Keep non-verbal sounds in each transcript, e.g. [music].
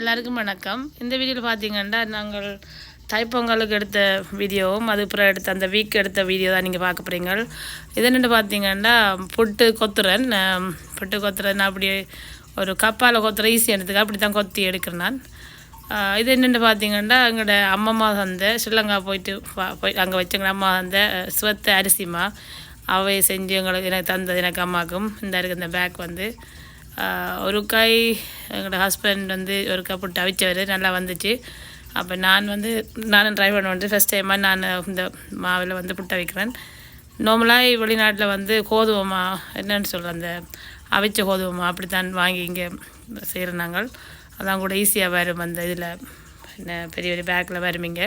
எல்லாருக்கும் வணக்கம். இந்த வீடியோவில் பார்த்தீங்கன்னா நாங்கள் தைப்பொங்கலுக்கு எடுத்த வீடியோவும் அதுக்கப்புறம் எடுத்த அந்த வீக் எடுத்த வீடியோ தான் நீங்கள் பார்க்க போகிறீங்க இது என்னென்னு பார்த்தீங்கன்னா புட்டு கொத்துறேன் புட்டு கொத்துறேன் அப்படி ஒரு கப்பால் கொத்துற ஈஸி எடுத்துக்க அப்படி தான் கொத்தி எடுக்கிறேன் நான். இது என்னென்னு பார்த்தீங்கன்னா எங்களோட அம்மம்மா சந்தை ஸ்ரீலங்கா போயிட்டு பா- போய் அங்கே வச்சுங்க அம்மா சந்தை சிவத்த அரிசிமா அவை செஞ்சு எங்களுக்கு எனக்கு தந்தது எனக்கு அம்மாவுக்கும் இந்த இருக்கு இந்த பேக் வந்து. ஒரு காய் எங்களோட ஹஸ்பண்ட் வந்து ஒரு கப் புட்டு அவிச்சவர் நல்லா வந்துச்சு. அப்போ நான் வந்து நானும் ட்ரை பண்ண வந்து ஃபஸ்ட் டைமாக நான் இந்த மாவில் வந்து புட்டு அவிக்கிறேன். நார்மலாக வெளிநாட்டில் வந்து கோதுமை மா என்னன்னு சொல்கிறேன் அந்த அவிச்ச கோதுமை மா அப்படி தான் வாங்கி இங்கே செய்கிற நாங்கள். அதான் கூட ஈஸியாக வரும் அந்த இதில். என்ன பெரிய பெரிய பேக்கில் வருவீங்க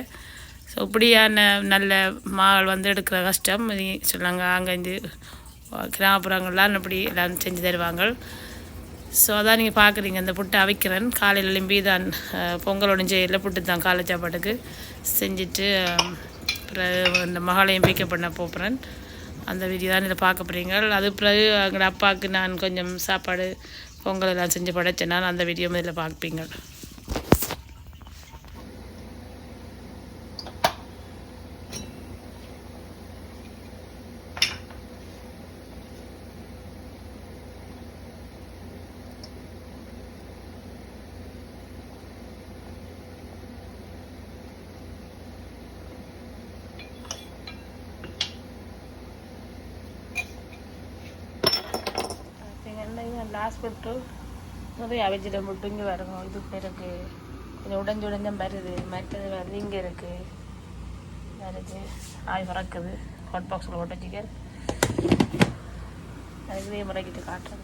ஸோ இப்படியான நல்ல மால் வந்து எடுக்கிற கஷ்டம். சொன்னாங்க அங்கேருந்து கிராமப்புறங்கள்லாம் அப்படி எல்லாம் செஞ்சு தருவாங்க. ஸோ அதான் நீங்கள் பார்க்குறீங்க இந்த புட்டை அவிக்கிறேன். காலையில் எழும்பி தான் பொங்கல் பொங்கலோட இல்லை புட்டு தான் காலை சாப்பாட்டுக்கு செஞ்சுட்டு அஹ், பிறகு இந்த மகளையும் பிக்கப் பண்ண போகிறேன் அந்த வீடியோ தான் இதில் பார்க்க போகிறீங்க அது பிறகு எங்களோட அப்பாவுக்கு நான் கொஞ்சம் சாப்பாடு பொங்கல் எல்லாம் செஞ்சு படைச்சேன். நான் அந்த வீடியோ இதில் பார்ப்பீங்க பார்த்தீங்கன்னா லாஸ்ட் புட்டு நிறைய வெஜிடபிள் புட்டு இங்கே வரணும். இது பிறகு கொஞ்சம் உடஞ்சு உடஞ்சம் வருது. மற்றது வருது இங்கே இருக்குது வருது. ஆய் பறக்குது. ஹாட் பாக்ஸில் போட்டு வச்சுக்க. அதுக்கு முறைக்கிட்டு காட்டுறது.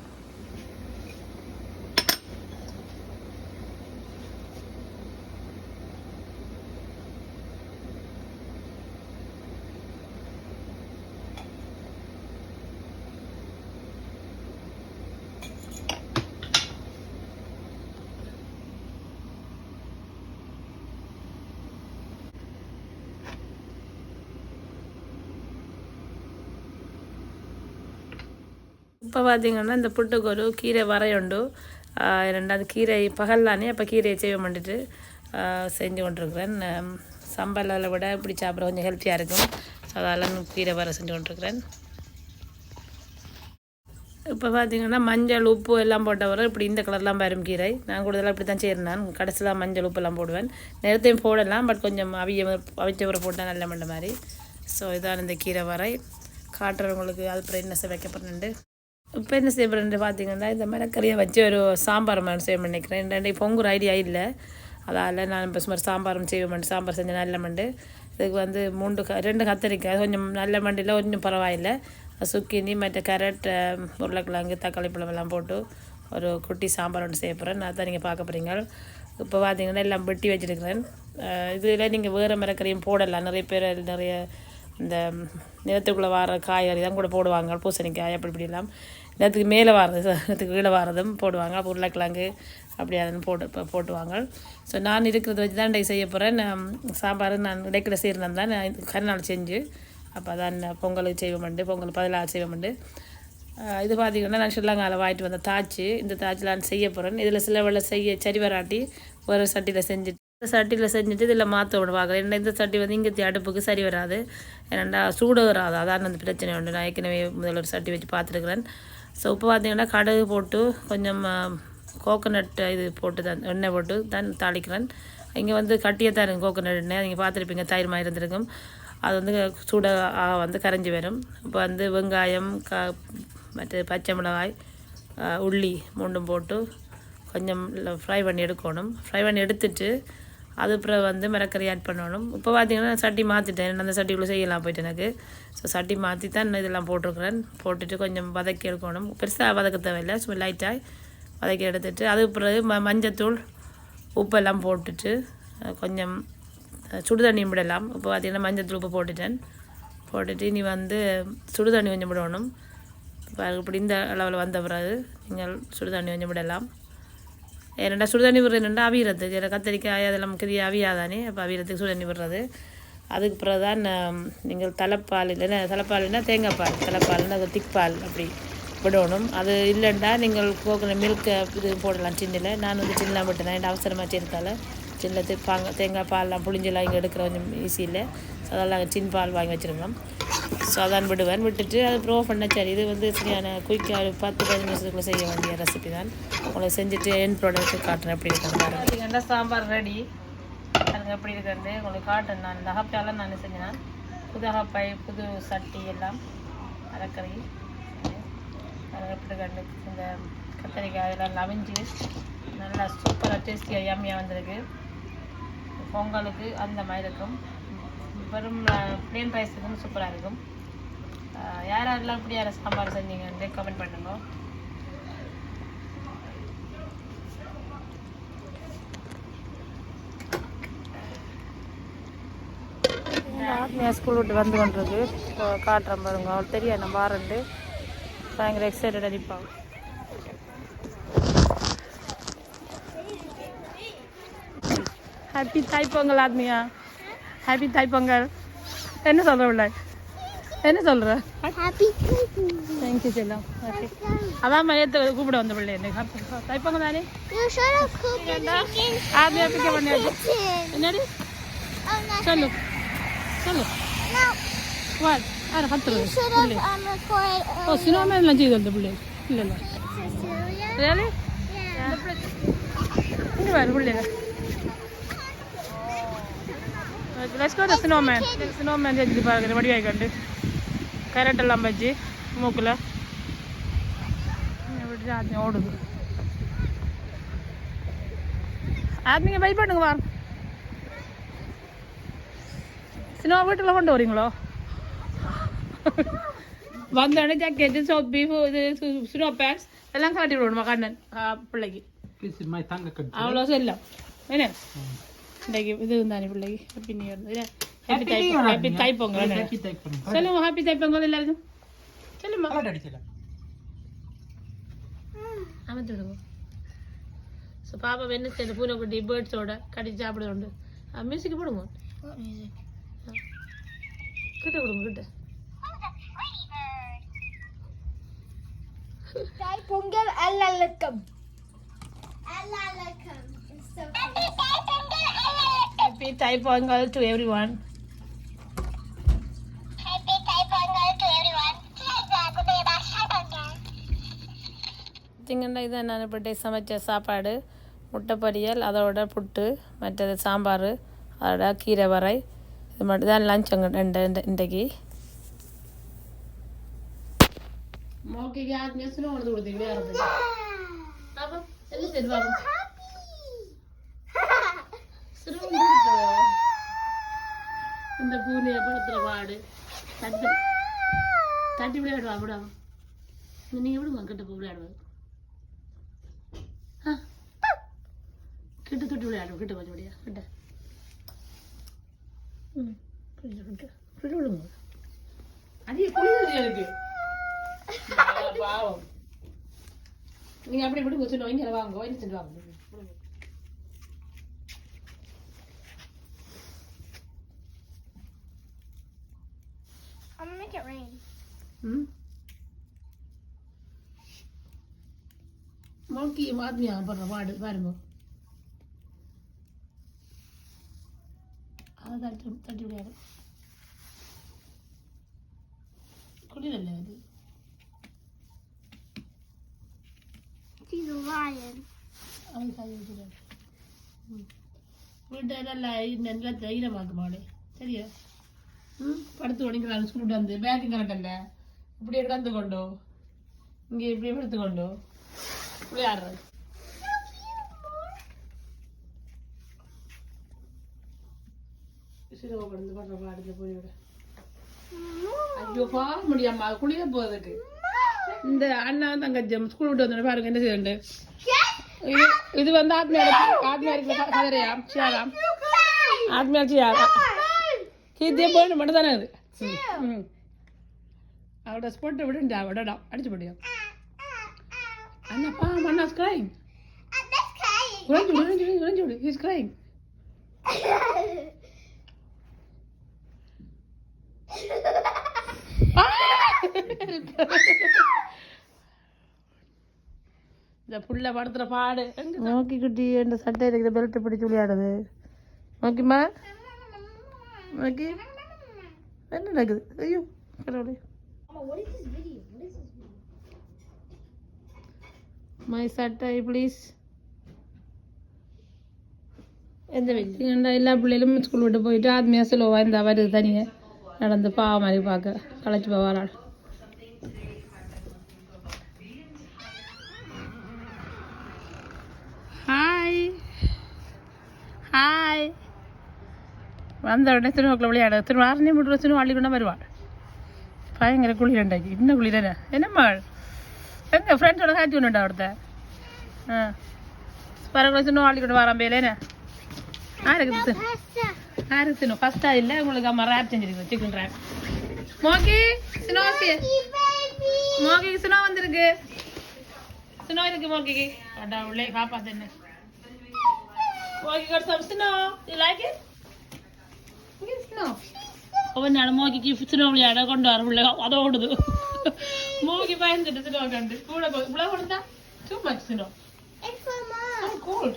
இப்போ பார்த்தீங்கன்னா இந்த புட்டுக்கு ஒரு கீரை வரையுண்டு ரெண்டாவது கீரை பகல்லானே அப்போ கீரையை செய்ய மாட்டுட்டு செஞ்சு கொண்டிருக்கிறேன் சம்பளில் விட இப்படி சாப்பிட கொஞ்சம் ஹெல்த்தியாக இருக்கும் ஸோ அதெல்லாம் கீரை வர செஞ்சு கொண்டிருக்கிறேன் இப்போ பார்த்தீங்கன்னா மஞ்சள் உப்பு எல்லாம் போட்டவரை இப்படி இந்த கலர்லாம் வரும் கீரை நான் கூடுதலாக இப்படி தான் செய்கிறேன் நான் கடைசியில் மஞ்சள் உப்பெல்லாம் போடுவேன் நேரத்தையும் போடலாம் பட் கொஞ்சம் அவிய அவிச்சவரை போட்டால் நல்ல மண்ட மாதிரி ஸோ இதான் இந்த கீரை வரை காட்டுறவங்களுக்கு அது அப்புறம் என்ன செய்ய இப்போ என்ன செய்ய போகிறேன் பார்த்தீங்கன்னா இந்த மிளக்கறியை வச்சு ஒரு சாம்பார் மாதிரி செய்ய நினைக்கிறேன். ரெண்டு பொங்குற ஐடியா இல்லை. அதால் நான் இப்போ சுமார் சாம்பாரும் செய்வேன் சாம்பார் செஞ்ச நல்ல மண்டு. இதுக்கு வந்து மூன்று க ரெண்டு கத்திரிக்காய் கொஞ்சம் நல்ல மண்டியில் கொஞ்சம் பரவாயில்லை. சுக்கினி மற்ற கேரட் உருளைக்கிழங்கு தக்காளி பழம் எல்லாம் போட்டு ஒரு குட்டி சாம்பார் ஒன்று செய்ய போகிறேன் நான் தான் நீங்கள் பார்க்க போகிறீங்க இப்போ பார்த்தீங்கன்னா எல்லாம் வெட்டி வச்சுருக்கிறேன். இதில் நீங்கள் வேறு மரக்கறியும் போடலாம். நிறைய பேர் நிறைய இந்த நிலத்துக்குள்ளே வர காய்கறி தான் கூட போடுவாங்க. பூசணிக்காய் அப்படி இப்படிலாம் நிலத்துக்கு மேலே வாரது நிலத்துக்கு கீழே வாரதும் போடுவாங்க. அப்போ உருளைக்கிழங்கு அப்படி அதன்னு போட்டு இப்போ போட்டுவாங்க. ஸோ நான் இருக்கிறத வச்சு தான் செய்ய போகிறேன் நான் சாம்பார் நான் இடைக்கிட செய்கிறேன் தான் நான் இது கருநாள் செஞ்சு அப்போ தான் நான் பொங்கலுக்கு செய்வோம்ண்டு பொங்கல் பதிலாக செய்வோம்ண்டு இது பார்த்திங்கன்னா நான் ஸ்ரீலங்காவில் வாங்கிட்டு வந்த தாச்சு. இந்த தாச்சில் நான் செய்ய போகிறேன் இதில் சில வேலை செய்ய சரி வராட்டி ஒரு சட்டியில் செஞ்சுட்டு இந்த சட்டியில் செஞ்சுட்டு இதில் மாற்ற விடுவாங்க. ஏன்னா இந்த சட்டி வந்து இங்கே அடுப்புக்கு சரி வராது. ஏன்னாண்டா சூடு வராது. அதான் அந்த பிரச்சனை உண்டு. நான் ஏற்கனவே முதல்ல ஒரு சட்டி வச்சு பார்த்துருக்குறேன். ஸோ இப்போ பார்த்தீங்கன்னா கடுகு போட்டு கொஞ்சம் கோகோனட் இது போட்டு தான் எண்ணெய் போட்டு தான் தாளிக்கிறேன். இங்கே வந்து கட்டியே தான் இருக்கும் கோகோனட் எண்ணெய். நீங்கள் பார்த்துருப்பீங்க தயிர் மாதிரி இருந்திருக்கும். அது வந்து சூடாக வந்து கரைஞ்சி வரும். இப்போ வந்து வெங்காயம் க மற்ற பச்சை மிளகாய் உள்ளி மூண்டும் போட்டு கொஞ்சம் ஃப்ரை பண்ணி எடுக்கணும். ஃப்ரை பண்ணி எடுத்துட்டு அது அப்புறம் வந்து மிளக்கறி ஆட் பண்ணணும். இப்போ பார்த்தீங்கன்னா சட்டி மாற்றிட்டேன் அந்த சட்டிக்குள்ளே செய்யலாம் போயிட்டு எனக்கு. ஸோ சட்டி மாற்றி தான் நான் இதெல்லாம் போட்டிருக்கிறேன். போட்டுட்டு கொஞ்சம் வதக்கி எடுக்கணும். பெருசாக வதக்க தேவையில்லை. சும்மா லைட்டாக வதக்கி எடுத்துட்டு அது பிறகு ம மஞ்சத்தூள் உப்பெல்லாம் போட்டுட்டு கொஞ்சம் சுடு தண்ணி விடலாம். இப்போ பார்த்திங்கன்னா மஞ்சத்தூள் உப்பு போட்டுட்டேன். போட்டுட்டு இனி வந்து சுடு தண்ணி கொஞ்சம் விடணும். பாருங்க இப்படி இந்த அளவில் வந்த பிறகு நீங்கள் சுடு தண்ணி கொஞ்சம் விடலாம். ஏன்னா சுடுதண்ணி விடுறது என்னென்னா அவியறது சில கத்திரிக்காய் அதெல்லாம் கிரியா அவியாதானே அப்போ அவியறதுக்கு சுடுதண்ணி விடுறது அதுக்கு பிறகு தான் நீங்கள் தலைப்பால் இல்லைன்னா தலைப்பால்னா தேங்காய் பால் தலைப்பால்னா அது திக்பால் அப்படி விடணும் அது இல்லைண்டா நீங்கள் கோகனட் மில்க் இது போடலாம் சின்னில் நான் வந்து சின்ன விட்டேன் என் அவசரமாக சேர்த்தால சின்ன திப்பாங்க தேங்காய் பால்லாம் புளிஞ்செல்லாம் இங்கே எடுக்கிற கொஞ்சம் ஈஸி இல்லை ஸோ அதெல்லாம் சின் பால் வாங்கி வச்சுருந்தோம் ஸோ அதான் விடுவேன். விட்டுட்டு அது ப்ரோ பண்ண சரி. இது வந்து சரியான குயிக்காக ஒரு பத்து பதினஞ்சு நிமிஷத்துக்குள்ளே செய்ய வேண்டிய ரெசிபி தான். உங்களை செஞ்சுட்டு என் ப்ராடக்ட் காட்டுறேன். எப்படி இருக்கிறது சாம்பார் ரெடி அதுக்கு எப்படி இருக்கிறது உங்களுக்கு காட்டுறேன் நான். இந்த ஹப்பாலாம் நான் செஞ்சேன். புது ஹப்பை புது சட்டி எல்லாம். அரைக்கறி. அதுக்கு எப்படி கண்டு இந்த கத்திரிக்காய் எல்லாம் லவிஞ்சு. நல்லா சூப்பராக டேஸ்டியாக யம்மியாக வந்திருக்கு. பொங்கலுக்கு அந்த மாதிரி இருக்கும். வெறும் ப்ளேன் ரைஸுக்கும் சூப்பராக இருக்கும். யார் யாரெல்லாம் இப்படி யாரை சாம்பார் செஞ்சீங்கன்னு கமெண்ட் பண்ணுங்க. ஆத்மியா ஸ்கூல் விட்டு வந்து கொண்டிருக்கு. இப்போ காட்டுறேன் பாருங்க அவள் தெரியாது நம்ம வாரண்டு. பயங்கர எக்ஸைட்டட் அடிப்பாங்க ஹாப்பி தாய்ப்பொங்கல் ஆத்மியா. ஹாப்பி தாய்ப்பொங்கல் என்ன சொல்ற உள்ள? என்ன சொல்ற? தேங்க்யூ செல்லம். ஓகே அதான் மையத்தை கூப்பிட வந்த பிள்ளை எனக்கு தாய்ப்பொங்கல் தானே. ஆத்மியா பிக்க பண்ணியாச்சு. என்னடி. சொல்லு. சொல்லு. வாட் um, recorded ஓ. சினிமாலாம் செய்து அந்த பிள்ளை. இல்லை இல்லை. இங்கே பாரு பிள்ளைங்க let's go the snowman snowman செஞ்சு பாருங்க வடிவாய் கண்டு கரெக்ட் எல்லாம் வச்சு மூக்கில் விட்டு ஆத்மி ஓடுது ஆத்மிங்க பை பண்ணுங்க வா ஸ்னோ வீட்டில் கொண்டு வரீங்களோ வந்தோடனே ஜாக்கெட்டு சோப்பி இது ஸ்னோ பேண்ட்ஸ் எல்லாம் காட்டி விடணுமா கண்ணன் ஆ, பிள்ளைக்கு This is my tanga country. அவ்வளோ செல்லம் என்ன இன்றைக்கு இது தானே பிள்ளைக்கு happy new year happy Happy Thai happy என்ன? happy தைப்பொங்கல். சொல்லுங்க ஹாப்பி தைப்பொங்கல் எல்லாருக்கும் சொல்லுமா விடுங்க ஸோ பாப்பா வெண்ணெய் இந்த பூனைக்குட்டி பேர்ட்ஸோட கடிச்சு சாப்பிடுவோண்டு மியூசிக் போடுங்க? கிட்ட கொடுங்க கிட்ட Pongal Alalakam. Alalakam. Happy Dai Pongal everyone Happy Dai Pongal to everyone. பார்த்தீங்கன்னா இதான் நான் இப்போ சமைச்ச சாப்பாடு முட்டை பொரியல் அதோட புட்டு மற்றது சாம்பார் அதோட கீரை வரை இது மட்டும் தான் லஞ்ச் அங்கே இன்றைக்கு. மோக்கிக்கு ஆத்மியா கொண்டு கொடுத்தீங்க? என்ன சரி பாப்பா சுனம் கொண்டு கொடுத்தோம். இந்த பூனையை படுத்துகிற பாடு தட்டி. தட்டி விளையாடுவா விடாம நீங்கள் விடுங்க கிட்ட போய் விளையாடுவாங்க ஆ. கிட்ட தொட்டு விளையாடும் கிட்ட கொஞ்சம் முடியா கிட்ட. ம் கிட்ட கிட்ட. கிட்ட விடுங்க. அடியே குளிர் எனக்கு. பாவம். நீங்க அப்படி விடுங்க சொல்லுவோம் இங்கே வாங்க வாங்கி சென்று வாங்க. I'm gonna make it rain. ம் மோக்கி ஆத்மியா படுற பாடு பாருங்க அதை தட்டி தட்டி விளையாடும் குளிரல்ல அது She's a lion. அவன் காய வச்சுட்டாரு வீட்டை நல்லா நல்லா தைரியமாக்கு மாடு சரியா படுத்து உடங்கிறான் ஸ்கூல் வந்து பேக்கு கரெக்டல்ல இப்படி எடுத்து கொண்டோ இங்கே இப்படி எடுத்துக்கொண்டோ விளையாடுறது சிரமப்படுந்து படுற பாடுல போய் விட ஐயோ பாவ முடியாமா குளிர போகுதுக்கு இந்த அண்ணா தங்கச்சி ஸ்கூல் விட்டு வந்தோடனே பாருங்க என்ன செய்யுண்டு இது இது வந்து ஆத்மியா ஆத்மியா இருக்கிற ஆத்மியா சியாரா கீர்த்தியே போயிட்டு மட்டும் தானே அது? ம். அவட ஸ்போட்டை விடு விடடா. அடிச்சு போட்டியா அண்ணா பா அண்ணா's crying. That's crying. உறைஞ்சு விடு crying. ஆ! [laughs] இந்த புள்ள படுத்துற பாடு. நோக்கி குட்டி இந்த சட்டை இருக்கிற பெல்ட் பிடிச்சு விளையாடுது. ஓகேம்மா ஓகே என்ன நடக்குது ஐயோ கடவுளே மை சட்டை ப்ளீஸ் எந்த வெளியே எல்லா பிள்ளைகளும் ஸ்கூல் விட்டு போயிட்டு ஆத்மியா ஸ்லோவாக இருந்தால் வருது தனியாக நடந்து பாவ மாதிரி பார்க்க களைச்சி போவாராள் ஹாய் ஹாய் வந்த உடனே திருநோக்கில் விளையாட திரு ஆறனே முடிவு வச்சு அள்ளி கொண்டா வருவாள் பயங்கர குளிர் உண்டாக்கி இன்னும் குளிரண்ணே என்னம்மா எங்க ஃப்ரெண்ட்ஸோட காய்ச்சி ஒன்றுண்டா ஒருத்த ஆ பரவாயில்ல சின்ன அள்ளி கொண்டு வரான் தி- Pasta. யாருக்கு தின்னும் ஃபஸ்ட்டாக இல்லை உங்களுக்கு அம்மா ரேப் செஞ்சிருக்கு மோக்கி சினோக்கி baby. மோகிக்கு சினோ வந்திருக்கு சினோ இருக்கு மோகிக்கு அடா உள்ளே காப்பாத்துன்னு மோகி got இவ்வளவு கொடுத்தா too much snow It's for mom. I'm cold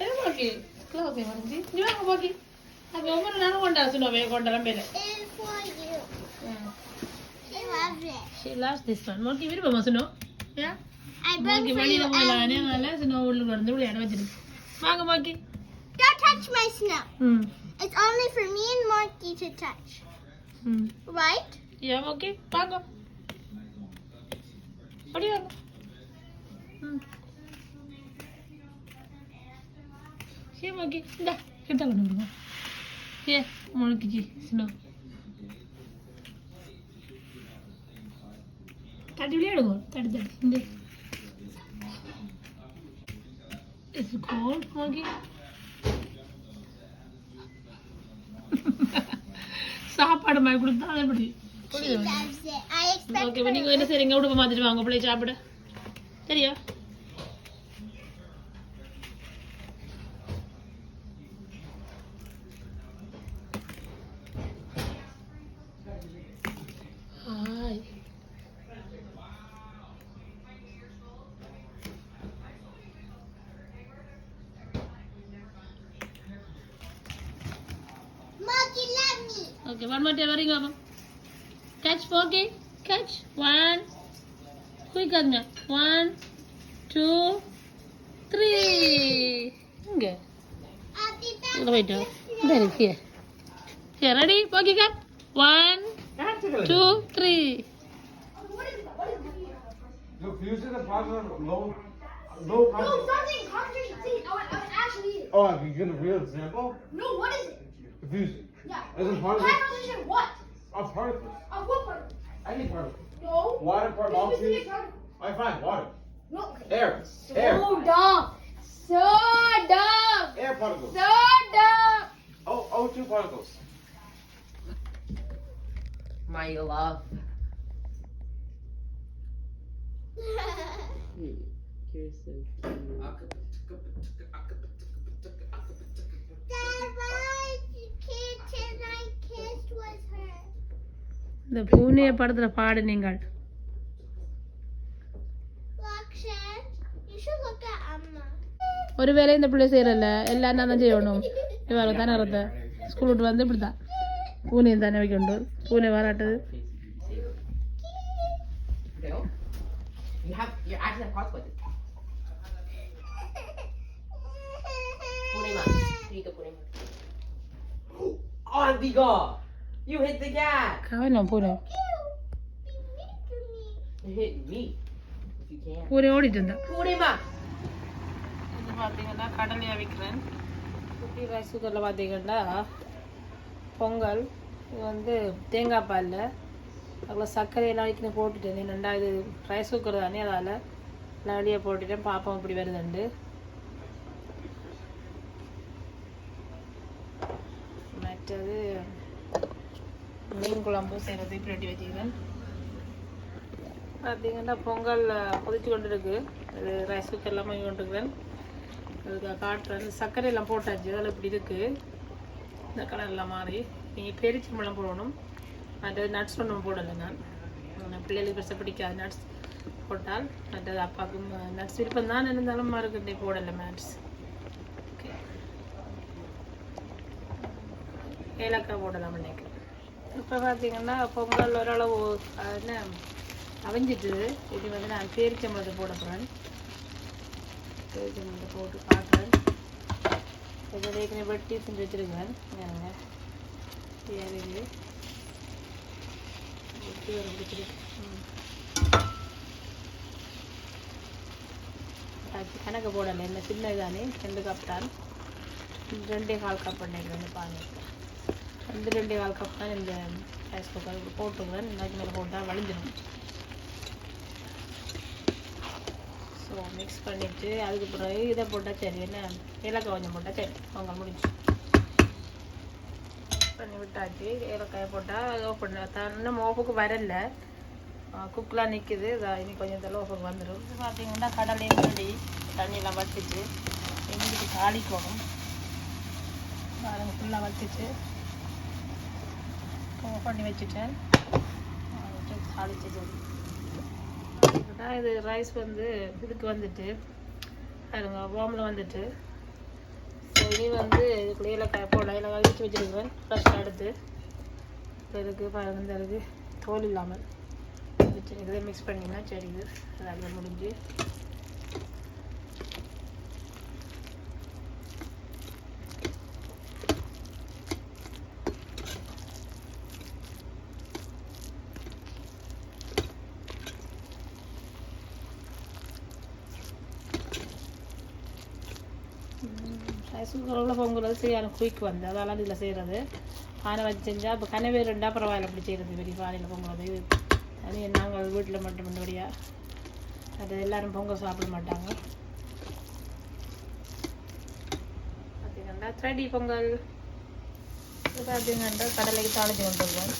என்ன மோகி க்ளோஸ் வந்து நீ வாங்க It's only for me and Marky to touch. Hmm. Right? Yeah, okay. Pago. What do you want? Hmm. Here, Marky. Da. Here, da. Here, Marky. Snow. തടി വിളിയാടുമോ തടി തടി is call നോക്കി சாப்பாடு மாதிரி கொடுத்தா அதை எப்படி? ஓகே her நீங்க என்ன செய்றீங்க உடுப்பு மாத்திட்டு வாங்க பிள்ளை சாப்பிட. சரியா? Okay, one more time. Over. Catch, Foggy. Catch. One. Quick, Agna. One, two, three. Good. Wait, no. There is here. Here, ready? Foggy, cut. One, two, three. Look, you see the part of low, low part. No, something concrete. See, I would, I would actually. Oh, are you gonna real example? No, what is it? Confusing. that. There's a particle. High what? Of particles. Of what particle? Any particle. No. Water i All right, find Water. No. Air. Soda. Air. Soda. Soda. Air particles. Soda. Oh, O2 particles. My love. [laughs] You're so cute. இந்த பூனையை படத்துல பாடு நீங்கள் ஒருவேளை இந்த பிள்ளை செய்யறல எல்லாம் நான் தான் செய்யணும். இவ்வளவு தானே இருந்த ஸ்கூல் விட்டு வந்து இப்படிதான் பூனையை தானே வைக்கணும். பூனை வராட்டது. No. You You hit the cat! கவனம் பூனை You. Hit me. If you can. இது பார்த்தீங்கன்னா விற்கிறேன் குட்டி ரைஸ் குக்கரில் பார்த்தீங்கன்னா பொங்கல் இது வந்து தேங்காய் பாலில் அதில் சர்க்கரையெல்லாம் வைக்கணும் போட்டுட்டேன் இது ரைஸ் குக்கர் தானே அதால் நான் வெளியே போட்டுட்டேன் பாப்போம் இப்படி வருதுண்டு மற்றது மீன் குழம்பு செய்கிறது இப்படி வெட்டி வச்சுக்கிறேன் பார்த்தீங்கன்னா பொங்கல் கொதிச்சு கொண்டு இருக்கு அது ரைஸ் குக்கர்லாம் வாங்கி கொண்டுருக்கிறேன். அதுக்கு காட்டுறேன். சர்க்கரை எல்லாம் போட்டாச்சு. அதில் இப்படி இருக்கு. இந்த கலர்லாம் மாறி. நீங்கள் பெரிச்சம்பழம் போடணும். அது நட்ஸ் ஒன்றும் போடலை நான். பிள்ளைகளுக்கு பெருசாக பிடிக்காது நட்ஸ் போட்டால். மற்றது அப்பாவுக்கும் நட்ஸ் விருப்பம் தான் இருந்தாலும் மறுக்கட்டை போடலை மேட்ஸ் ஓகே ஏலக்காய் போடலாம் இன்னைக்கு. இப்போ பார்த்தீங்கன்னா பொங்கல் ஓரளவு என்ன அவிஞ்சிட்டு. இது வந்து நான் பேரிச்சம்பழத்தை போட போகிறேன் பேரிச்சம்பழத்தை போட்டு பார்க்குறேன் இதில் ஏற்கனவே வெட்டி செஞ்சு வச்சுருக்கேன் பாருங்க. வெட்டி வர பிடிச்சிருக்கு. ம். கணக்கு போடலை. என்ன சின்ன இதானே. ரெண்டு கப் தான். ரெண்டே கால் கப் பண்ணிக்கிறேன் பாருங்கள் ரெண்டு ரெண்டே கால் கப் தான் இந்த ரைஸ் குக்கர் போட்டுக்கிறேன் இன்னைக்கு மேலே போட்டால் வழிஞ்சிடும் ஸோ மிக்ஸ் பண்ணிவிட்டு அதுக்கு பிறகு இதை போட்டால் சரி என்ன? ஏலக்காய் கொஞ்சம் போட்டால் சரி. அவங்க முடிஞ்சு பண்ணி விட்டாச்சு. ஏலக்காயை போட்டால் ஓப்பன் இன்னும் ஓப்புக்கு வரல. குக்கெலாம் நிற்குது இனி கொஞ்சம் தள்ள ஓப்புக்கு வந்துடும் பார்த்தீங்கன்னா கடலையும் ரெடி தண்ணியெல்லாம் வச்சுட்டு எங்களுக்கு தாளிக்கணும். பாருங்க ஃபுல்லாக வச்சுட்டு பண்ணி வச்சுட்டேன். தாளிச்சிட்டு தான் இது ரைஸ் வந்து இதுக்கு வந்துட்டு அதுங்க வாமில் வந்துட்டு. ஸோ வந்து இதுக்குள்ள ஏலக்காய் போட ஏலக்காய் வச்சு வச்சுருக்கிறேன். ஃப்ரெஷ்ஷாக எடுத்து. இதுக்கு பாருங்க இந்த இருக்கு தோல் இல்லாமல் இதை மிக்ஸ் பண்ணிங்கன்னா சரி இது அதாவது முடிஞ்சு. உருளை பொங்குறது சரியான குயிக் வந்து. அதெல்லாம் இதில் செய்கிறது பானை வச்சு செஞ்சால் இப்போ கனவே ரெண்டா பரவாயில்ல அப்படி செய்கிறது பெரிய பானையில் பொங்குறது. அது நாங்கள் வீட்டில் மட்டும் மண்டபடியா அது எல்லாரும் பொங்கல் சாப்பிட மாட்டாங்க. பார்த்தீங்கன்னா த்ரெடி பொங்கல். இது பார்த்தீங்கன்னா கடலைக்கு தாளிச்சு கொண்டுருக்கோம்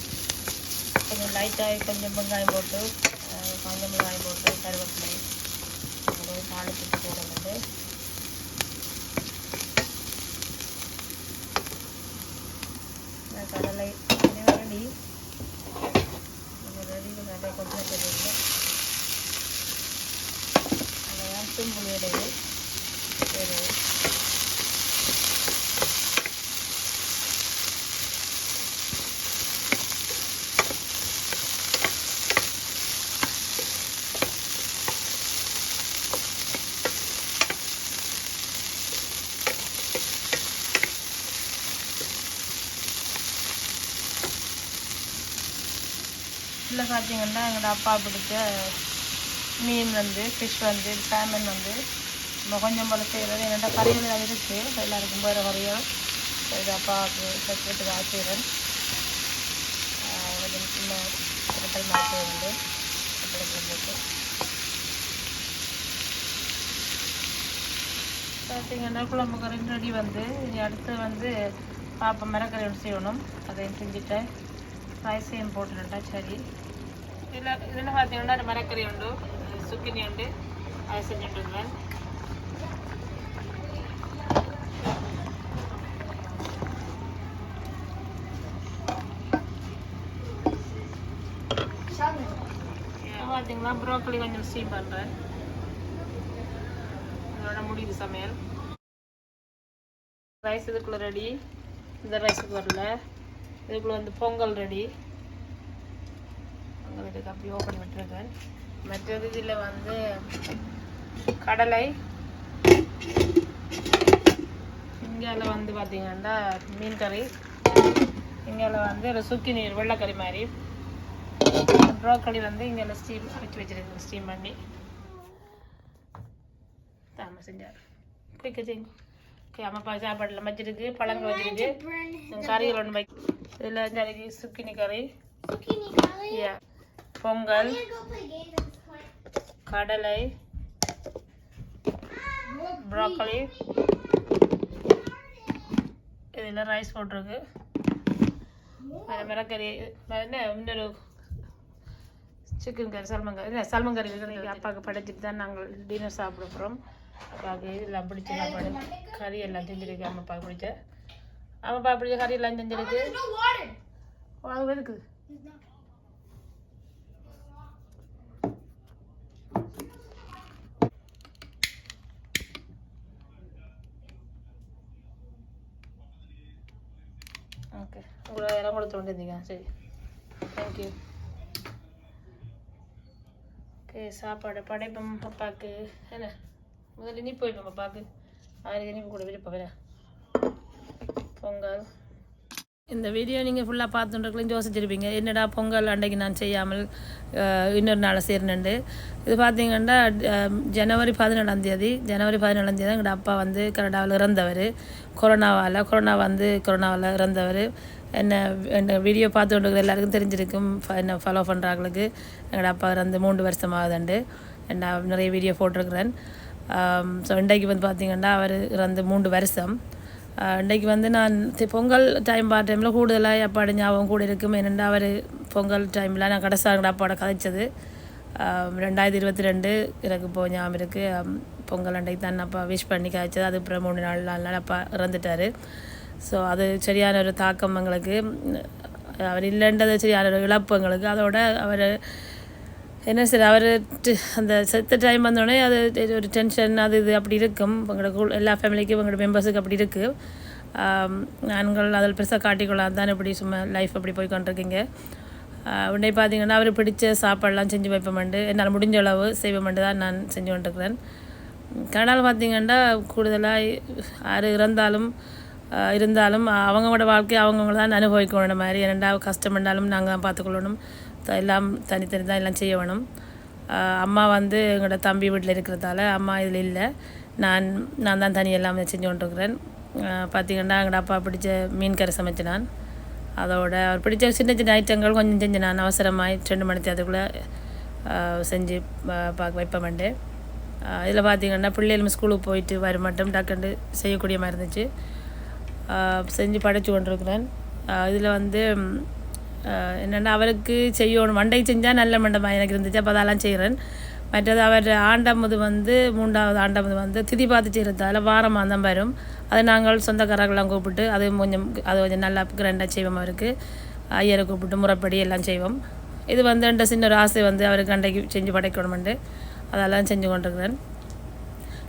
கொஞ்சம் லைட்டாக கொஞ்சம் வெங்காயம் போட்டு கொஞ்சம் வெங்காயம் போட்டு கருவேப்பிலை அப்புறம் தாளிச்சுட்டு போடுறது. கடலை ரெடி ரெடி கடலை கொஞ்சம் தெரியல அவ்வளோதான் சிம்பிள் வேலைகள் சரி இதில் பார்த்தீங்கன்னா எங்களோட அப்பா பிடிச்ச மீன் வந்து ஃபிஷ் வந்து சாமன் வந்து நம்ம கொஞ்சம் போல செய்கிறது என்னோட கறிகள் இருக்குது எல்லாருக்கும் போகிற கறிகள் இது அப்பாவுக்கு செப்பரேட்டுக்கு ஆசிரியன் கொஞ்சம் சின்ன ஹோட்டல் மாற்றி வந்து பார்த்தீங்கன்னா குழம்பு கறி ரெடி வந்து இனி அடுத்து வந்து பாப்பா மிரக்கறி செய்யணும். அதையும் செஞ்சுட்டேன். പായസം போட்டுட்டா சரி இதில் இதில் பார்த்தீங்கன்னா ஒரு மரக்கறி உண்டு சுக்கினி உண்டு அதை செஞ்சுட்டு இருந்தேன் பார்த்தீங்கன்னா ப்ரோக்கலி கொஞ்சம் ஸ்டீம் பண்ணுறேன் இதோட முடியுது சமையல் ரைஸ் இதுக்குள்ளே ரெடி இந்த ரைஸுக்கு வரல இதுக்குள்ளே வந்து பொங்கல் ரெடி. பொங்கல் இதுக்கு அப்படியே ஓப்பன் விட்டுருக்கேன். மற்றது இதில் வந்து கடலை. இங்கால வந்து பார்த்தீங்கன்னா மீன் கறி. இங்கால வந்து ஒரு சுக்கி நீர் வெள்ளைக்கறி மாதிரி. ப்ரோக்கலி வந்து இங்கே ஸ்டீம் வச்சு வச்சிருக்கேன் ஸ்டீம் பண்ணி. தாம செஞ்சார். குயிக்க செய்யுங்க அம்மா பா சாப்பாடுல வச்சிருக்கு பழங்கள் வச்சிருக்கு. கறிகள் ஒன்று வை இதில் வந்து சுக்கினி கறி. பொங்கல். கடலை. ப்ரோக்கலி. இதில் ரைஸ் போட்டிருக்கு. வேறு மிளகறி. என்ன? இன்னொரு சிக்கன் கறி சல்மன் கறி. இல்லை சல்மன் கறி இருக்கு. அப்பாவுக்கு படைச்சிட்டு தான் நாங்கள் டின்னர் சாப்பிட போகிறோம் அப்பாவுக்கு இதெல்லாம் பிடிச்சி சாப்பாடு கறி எல்லாம் செஞ்சுருக்கு அம்மாப்பா பிடிச்ச அம்மாப்பா பிடிச்ச கறி எல்லாம் செஞ்சிருக்கு அங்கே ஓகே உங்களை இடம் கொடுத்து வந்துருந்தீங்க சரி தேங்க்யூ ஓகே சாப்பாடு படைப்பம் அப்பாவுக்கு என்ன முதல்ல இனிப்பு வைப்போம் பார்த்து அவருக்கு கூட விருப்பம் வேற பொங்கல். இந்த வீடியோ நீங்கள் ஃபுல்லாக பார்த்துட்டுருக்கலாம் யோசிச்சிருப்பீங்க. என்னடா பொங்கல் அன்றைக்கு நான் செய்யாமல் இன்னொரு நாளை சேர்னண்டு. இது பார்த்தீங்கன்னா ஜனவரி பதினேழாம் தேதி. ஜனவரி பதினேழாம் தேதி எங்களோட அப்பா வந்து கனடாவில் இறந்தவர். கொரோனாவால் கொரோனா வந்து கொரோனாவில் இறந்தவர். என்ன என்ன வீடியோ பார்த்து கொண்டு எல்லாருக்கும் தெரிஞ்சிருக்கும். ஃப- என்ன ஃபாலோ பண்ணுறாங்களுக்கு எங்களோட அப்பா இறந்து மூன்று வருஷம் ஆகுதுண்டு நான் நிறைய வீடியோ போட்டிருக்கிறேன். ஸோ இன்றைக்கு வந்து பார்த்தீங்கன்னா அவர் இறந்து மூன்று வருஷம். இன்றைக்கு வந்து நான் தி- பொங்கல் டைம் பார்த்த டைமில் கூடுதலாக எப்பாடு ஞாபகம் கூட இருக்கும். என்னென்னா அவர் பொங்கல் டைமில் நான் கடைசாங்கட அப்பாவோட கதைச்சது. ரெண்டாயிரத்தி இருபத்தி ரெண்டு எனக்கு இப்போ ஞாபகம் இருக்குது பொங்கல் அன்றைக்கு தான் அப்பா விஷ் பண்ணி கதைச்சது. அது அப்புறம் மூணு நாள் நாலு நாள் அப்பா இறந்துட்டார். ஸோ அது சரியான ஒரு தாக்கம் எங்களுக்கு. அவர் இல்லைன்றது சரியான ஒரு இழப்பு எங்களுக்கு. அதோட அவர் என்ன சார் அவர் அந்த செத்த டைம் வந்தோடனே அது ஒரு டென்ஷன் அது இது அப்படி இருக்கும். எங்களோட எல்லா ஃபேமிலிக்கும் எங்களோட மெம்பர்ஸுக்கு அப்படி இருக்குது நாங்கள் அதில் பெருசாக காட்டிக்கொள்ளாது தான் இப்படி சும்மா லைஃப் அப்படி போய் கொண்டிருக்கீங்க உடனே பார்த்தீங்கன்னா அவர் பிடிச்ச சாப்பாடெல்லாம் செஞ்சு வைப்பமண்டு என்னால் முடிஞ்ச அளவு செய்வமண்டு தான் நான் செஞ்சு கொண்டிருக்கிறேன். கனடாவில் பார்த்தீங்கன்னா கூடுதலாக யார் இறந்தாலும் இருந்தாலும் அவங்களோட வாழ்க்கை அவங்கவுங்க தான் அனுபவிக்கணும். மாதிரி என்னடா கஷ்டம் இருந்தாலும் நாங்கள் தான் பார்த்துக்கொள்ளணும் எல்லாம் தனித்தனி தான் எல்லாம் செய்ய வேணும். அம்மா வந்து எங்களோட தம்பி வீட்டில் இருக்கிறதால அம்மா இதில் இல்லை. நான் நான் தான் தனி எல்லாமே செஞ்சு கொண்டிருக்கிறேன். பார்த்திங்கன்னா பார்த்தீங்கன்னா எங்களோட அப்பா பிடிச்ச மீன் கரை சமைச்சினான் அதோட அவர் பிடிச்ச சின்ன சின்ன ஐட்டங்கள் கொஞ்சம் செஞ்சு நான் அவசரமாய் ரெண்டு மணிக்கு அதுக்குள்ளே செஞ்சு பார்க்க வைப்பமண்டு இதில் பார்த்தீங்கன்னா பிள்ளைகளும் ஸ்கூலுக்கு போயிட்டு வர மட்டும் டக்குண்டு செய்யக்கூடிய மாதிரி இருந்துச்சு. செஞ்சு படைச்சு கொண்டிருக்கிறேன். இதில் வந்து என்னென்னா அவருக்கு செய்யணும் மண்டை செஞ்சால் நல்ல மண்டபம் எனக்கு இருந்துச்சு அப்போ அதெல்லாம் செய்கிறேன் மற்றது அவர் ஆண்டாமது வந்து மூன்றாவது ஆண்டாமது வந்து திதி பார்த்து செய்கிறதால வாரமாக தான் வரும் அதை நாங்கள் சொந்தக்காரர்கள்லாம் கூப்பிட்டு அது கொஞ்சம் அது கொஞ்சம் நல்லா கிராண்டாக செய்வோம் அவருக்கு ஐயரை கூப்பிட்டு முறைப்படி எல்லாம் செய்வோம் இது வந்து என்ற சின்ன ஒரு ஆசை வந்து அவருக்கு அன்றைக்கு செஞ்சு படைக்கணுமெண்டு அதெல்லாம் செஞ்சு கொண்டிருக்கிறேன்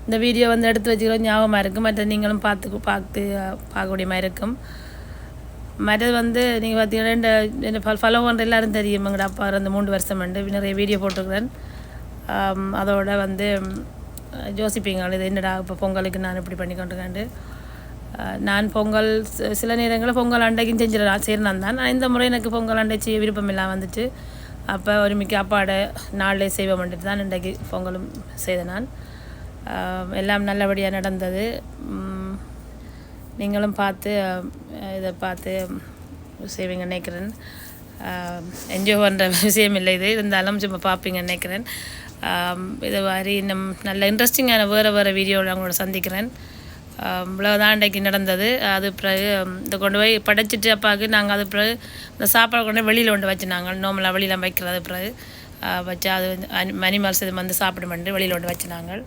இந்த வீடியோ வந்து எடுத்து வச்சுக்கிறோம் ஞாபகமாக இருக்கும் மற்ற நீங்களும் பார்த்து பார்த்து பார்க்கக்கூடிய மாதிரி இருக்கும் மற்றது வந்து நீங்கள் பார்த்தீங்கன்னா இந்த இந்த ஃபாலோ பண்ணுற எல்லாரும் தெரியும் அப்பா அந்த மூன்று வருஷம் வந்து நிறைய வீடியோ போட்டிருக்கிறேன். அதோட வந்து ம், யோசிப்பீங்க இது என்னடா இப்போ பொங்கலுக்கு நான் இப்படி பண்ணி கொண்டுக்காண்டு நான் பொங்கல் சில நேரங்களில் பொங்கல் அண்டைக்கும் செஞ்சிடலாம் சரி தான். நான் இந்த முறை எனக்கு பொங்கல் அண்டை செய்ய விருப்பம் இல்லாமல் வந்துட்டு அப்போ ஒரு மிக்க அப்பாடை நாளே செய்வோம் வந்துட்டு தான் இன்றைக்கு பொங்கலும் செய்தேன் நான். எல்லாம் நல்லபடியாக நடந்தது. நீங்களும் பார்த்து இதை பார்த்து செய்வீங்க நினைக்கிறேன். என்ஜாய் பண்ணுற விஷயம் இல்லை இது. இருந்தாலும் சும்மா பார்ப்பீங்க நினைக்கிறேன். இது மாதிரி இன்னும் நல்ல இன்ட்ரெஸ்டிங்கான வேறு வேறு வீடியோவில் அவங்களோட சந்திக்கிறேன். இவ்வளோதான் அன்றைக்கு நடந்தது. அது பிறகு இதை கொண்டு போய் படைச்சிட்டு அப்பாவுக்கு நாங்கள் அது பிறகு இந்த சாப்பாடு கொண்டு போய் வெளியில் கொண்டு வச்சு நாங்கள் நோமலாக வெளியில் வைக்கிறது பிறகு வச்சு அது அனிமல்ஸ் இது வந்து சாப்பிடுமென்று வெளியில் கொண்டு வச்சு நாங்கள்.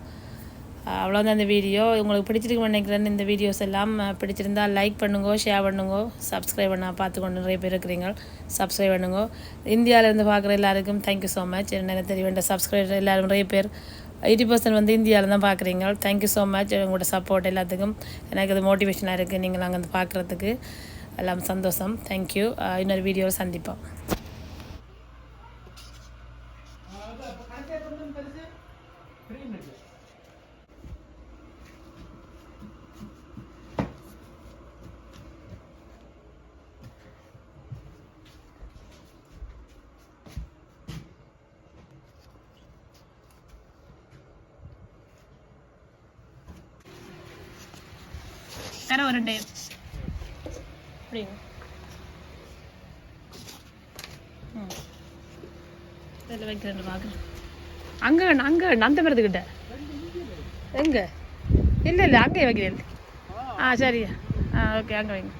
அவ்வளோதான் இந்த வீடியோ. உங்களுக்கு பிடிச்சிருக்கு நினைக்கிறேன்னு இந்த வீடியோஸ் எல்லாம் பிடிச்சிருந்தா லைக் பண்ணுங்க ஷேர் பண்ணுங்க சப்ஸ்கிரைப் பண்ணால் பார்த்து கொண்டு நிறைய பேர் இருக்கிறீங்க. சப்ஸ்கிரைப் பண்ணுங்க. இந்தியாவிலேருந்து பார்க்குற எல்லாருக்கும் தேங்க்யூ ஸோ மச் என்ன தெரிய வேண்டிய சப்ஸ்கிரைபர் எல்லோரும் நிறைய பேர் எயிட்டி பர்சன்ட் வந்து இந்தியாவில் தான் பார்க்குறீங்க. தேங்க்யூ ஸோ மச் உங்களோட சப்போர்ட் எல்லாத்துக்கும் எனக்கு அது மோட்டிவேஷனாக இருக்குது நீங்கள் அங்கே வந்து பார்க்குறதுக்கு. எல்லாம் சந்தோஷம். தேங்க்யூ இன்னொரு வீடியோவில் சந்திப்போம். ஒரு டே அப்படிங்க ம். இதில் வைக்கிறேன் பார்க்குறேன். அங்கே அங்கே அந்த மரத்துக்கிட்ட எங்கே? இல்லை இல்லை அங்கே வைக்கிறேன். ஆ சரி ஆ ஓகே அங்கே வைங்க.